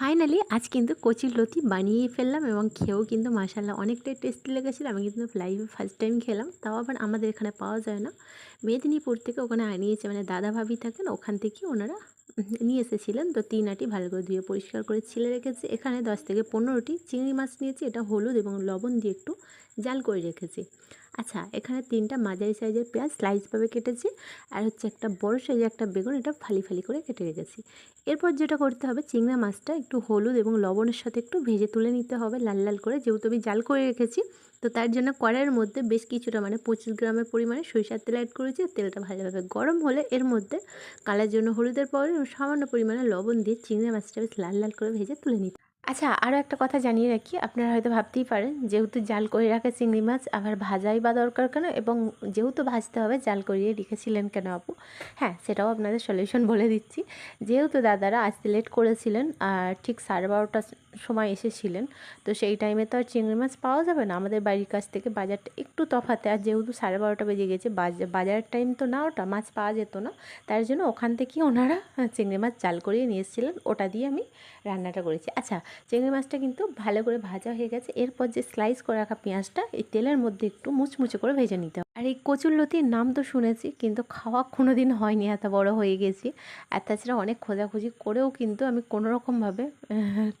Finally আজ কিন্তু কচির লতি বানিয়ে ফেললাম এবং খেয়েও কিন্তু মাসাল্লাহ অনেকটাই টেস্টি লেগেছিল। আমি কিন্তু লাইভে ফার্স্ট টাইম খেলাম, তাও আবার আমাদের এখানে পাওয়া যায় না। মেদিনীপুর থেকে ওখানে আনিয়েছে মানে দাদা ভাবি থাকেন, ওখান থেকে ওনারা নিয়ে এসেছিলেন। তো তিন আটি ভালো করে ধুয়ে পরিষ্কার করে ছিলে রেখেছে। এখানে দশ থেকে পনেরোটি চিংড়ি মাছ নিয়েছি, এটা হলুদ এবং লবণ দিয়ে একটু জাল করে রেখেছি। আচ্ছা এখানে তিনটা মাঝারি সাইজের পেঁয়াজ স্লাইসভাবে কেটেছি আর হচ্ছে একটা বড় সাইজের একটা বেগুন এটা ফালি ফালি করে কেটে রেখেছি। এরপর যেটা করতে হবে চিংড়া মাছটা একটু হলুদ এবং লবণের সাথে একটু ভেজে তুলে নিতে হবে লাল লাল করে। যেহেতু আমি জাল করে রেখেছি, তো তার জন্য কড়াইয়ের মধ্যে বেশ কিছুটা মানে পঁচিশ গ্রামের পরিমাণে সরিষার তেল অ্যাড করেছি। তেলটা ভালোভাবে গরম হলে এর মধ্যে কালার জন্য হলুদের পাউডার এবং সামান্য পরিমাণে লবণ দিয়ে চিংড়ি মাছটা বেশ লাল লাল করে ভেজে তুলে নিতে আচ্ছা আরও একটা কথা জানিয়ে রাখি। আপনারা হয়তো ভাবতেই পারেন, যেহেতু জাল করে রাখা চিংড়ি মাছ আবার ভাজাই বা দরকার কেন? এবং যেহেতু ভাজতে হবে, জাল করিয়ে রেখেছিলেন কেন আপু? হ্যাঁ সেটাও আপনাদের সলিউশন বলে দিচ্ছি। যেহেতু দাদারা আসতে লেট করেছিলেন, আর ঠিক সাড়ে বারোটার সময় এসেছিলেন। তো সেই টাইমে তো আর চিংড়ি মাছ পাওয়া যাবে না। আমাদের বাড়ির কাছ থেকে বাজারটা একটু তফাতে। আর যেহেতু সাড়ে বারোটা বেজে গেছে বাজারের টাইম তো না ওটা, মাছ পাওয়া যেত না। তার জন্য ওখান থেকে ওনারা চিংড়ি মাছ জাল করিয়ে নিয়ে এসেছিলেন। ওটা দিয়ে আমি রান্নাটা করেছি। আচ্ছা চিংড়ি মাছটা কিন্তু ভালো করে ভাজা হয়ে গেছে। এরপর যে স্লাইস করে রাখা পেঁয়াজটা, এই তেলের মধ্যে একটু মুচমুচে করে ভেজে নিতে আর এই কচুর লতির নাম তো শুনেছি, কিন্তু খাওয়া কোনো দিন হয়নি, এত বড় হয়ে গেছি। আর তাছাড়া অনেক খোঁজাখুঁজি করেও কিন্তু আমি কোনো রকমভাবে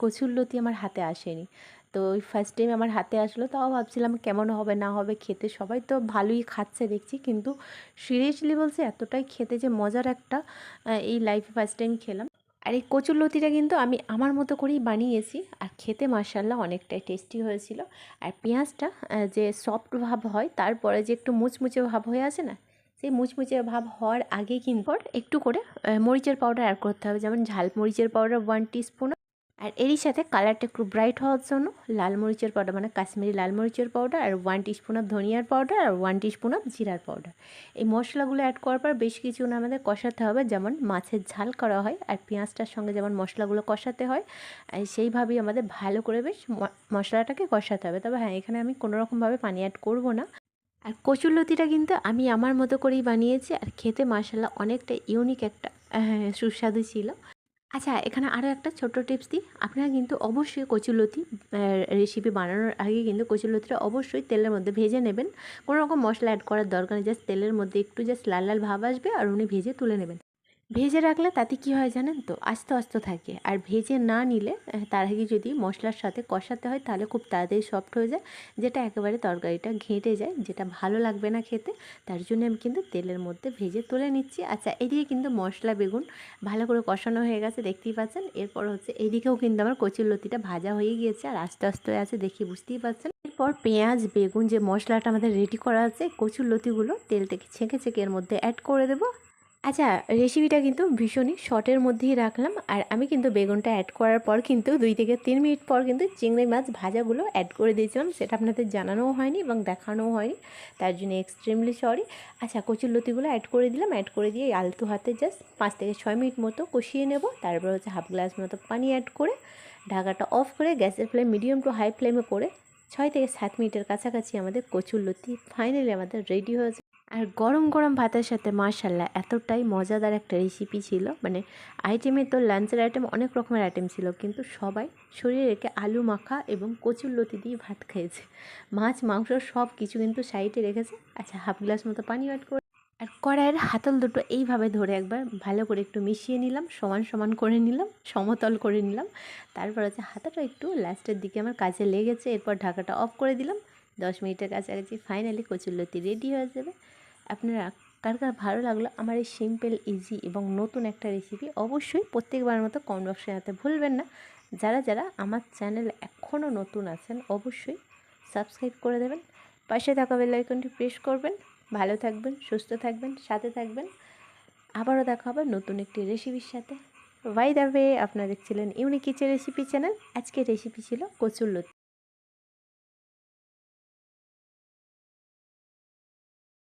কচুর লতি আমার হাতে আসেনি। তো ওই ফার্স্ট টাইম আমার হাতে আসলো, তাও ভাবছিলাম কেমন হবে, না হবে, খেতে সবাই তো ভালোই খাচ্ছে দেখছি, কিন্তু সিরিয়াসলি বলছে এতটাই খেতে যে মজার একটা এই লাইফে ফার্স্ট টাইম খেলাম। আর এই কচুর লতিটা কিন্তু আমি আমার মতো করেই বানিয়েছি। আর খেতে মাসাল্লাহ অনেকটাই টেস্টি হয়েছিল। আর পেঁয়াজটা যে সফট ভাব হয়, তারপরে যে একটু মুচমুচে ভাব হয়ে আসে না, সেই মুচমুচে ভাব হওয়ার আগে কিন্তু একটু করে মরিচের পাউডার অ্যাড করতে হবে। যেমন ঝাল মরিচের পাউডার ওয়ান টিস্পুন আর এরই সাথে কালারটা একটু ব্রাইট হওয়ার জন্য লাল মরিচের পাউডার মানে কাশ্মীরি লাল মরিচের পাউডার আর ওয়ান টিস্পুন অফ ধনিয়ার পাউডার আর ওয়ান টিস্পুন অফ জিরার পাউডার এই মশলাগুলো অ্যাড করার পর বেশ কিছু আমাদের কষাতে হবে, যেমন মাছের ঝাল করা হয় আর পেঁয়াজটার সঙ্গে যেমন মশলাগুলো কষাতে হয় আর সেইভাবেই আমাদের ভালো করে বেশ মশলাটাকে কষাতে হবে। তবে হ্যাঁ এখানে আমি কোনোরকমভাবে পানি অ্যাড করব না। আর কচুরলতিটা কিন্তু আমি আমার মতো করেই বানিয়েছি আর খেতে মশলা অনেকটা ইউনিক একটা সুস্বাদু ছিল। আচ্ছা এখানে আরও একটা ছোট্ট টিপস দিই। আপনারা কিন্তু অবশ্যই কচুলতি রেসিপি বানানোর আগে কিন্তু কচুলতিটা অবশ্যই তেলের মধ্যে ভেজে নেবেন। কোনো রকম মশলা অ্যাড করার দরকার নেই জাস্ট তেলের মধ্যে একটু জাস্ট লাল লাল ভাব আসবে আর উনি ভেজে তুলে নেবেন। ভেজে রাখলে তাতে কি হয় জানেন তো? আস্তে আস্তে থাকে। আর ভেজে না নিলে তার আগে যদি মশলার সাথে কষাতে হয়, তাহলে খুব তাড়াতাড়ি সফট হয়ে যায়, যেটা একেবারে তরকারিটা ঘেঁটে যায়, যেটা ভালো লাগবে না খেতে। তার জন্য আমি কিন্তু তেলের মধ্যে ভেজে তুলে নিচ্ছি। আচ্ছা এদিকে কিন্তু মশলা, বেগুন ভালো করে কষানো হয়ে গেছে, দেখতেই পাচ্ছেন। এরপর হচ্ছে এদিকেও কিন্তু আমার কচুর লতিটা ভাজা হয়ে গিয়েছে আর আস্তে আস্তে আছে দেখি বুঝতেই পারছেন এরপর পেঁয়াজ, বেগুন যে মশলাটা আমাদের রেডি করা আছে, কচুর লতিগুলো তেল থেকে ছেঁকে ছেঁকে এর মধ্যে অ্যাড করে দেবো। আচ্ছা রেসিপিটা কিন্তু ভীষণই শর্টের মধ্যেই রাখলাম। আর আমি কিন্তু বেগুনটা অ্যাড করার পর কিন্তু দুই থেকে তিন মিনিট পর কিন্তু চিংড়ি মাছ ভাজাগুলো অ্যাড করে দিয়েছিলাম। সেটা আপনাদের জানানোও হয়নি এবং দেখানোও হয়নি। তার জন্য এক্সট্রিমলি সরি আচ্ছা কচুর লতিগুলো অ্যাড করে দিলাম। অ্যাড করে দিয়ে আলতু হাতে জাস্ট পাঁচ থেকে ছয় মিনিট মতো কষিয়ে নেব। তারপর হচ্ছে হাফ গ্লাস মতো পানি অ্যাড করে ঢাকাটা অফ করে গ্যাসের ফ্লেম মিডিয়াম টু হাই ফ্লেমে করে ছয় থেকে সাত মিনিটের কাছাকাছি আমাদের কচুর লতি ফাইনালি আমাদের রেডি হয়েছে আর গরম গরম ভাতের সাথে মাশাল্লাহ এতটাই মজাদার একটা রেসিপি ছিল। মানে আইটেমে তো লাঞ্চের আইটেম অনেক রকমের আইটেম ছিল, কিন্তু সবাই শরীরে রেখে আলু মাখা এবং কচুর লতি দিয়ে ভাত খেয়েছে। মাছ, মাংস সব কিছু কিন্তু সাইডে রেখেছে। আচ্ছা হাফ গ্লাস মতো পানি অ্যাড করে আর কড়াইয়ের হাতল দুটো এইভাবে ধরে একবার ভালো করে একটু মিশিয়ে নিলাম, সমান সমান করে নিলাম, সমতল করে নিলাম। তারপর হচ্ছে হাতাটা একটু লাস্টের দিকে আমার কাজে লেগেছে, এরপর ঢাকাটা অফ করে দিলাম। দশ মিনিটের কাছাকাছি ফাইনালি কচুরলতি রেডি হয়ে যাবে। আপনারা কার কার ভালো লাগল আমার এই সিম্পল ইজি এবং নতুন একটা রেসিপি অবশ্যই প্রত্যেকবার মতো কমেন্ট বক্সে জানাতে ভুলবেন না। যারা যারা আমার চ্যানেল এখনও নতুন আছেন অবশ্যই সাবস্ক্রাইব করে দেবেন। পাশে থাকা বেলাইকনটি প্রেস করবেন। ভালো থাকবেন, সুস্থ থাকবেন, সাথে থাকবেন। আবারও দেখা হবে নতুন একটি রেসিপির সাথে। ওয়াই দ্য আপনারা দেখছিলেন ইউনিক কিচেন রেসিপি চ্যানেল আজকের রেসিপি ছিল কচুর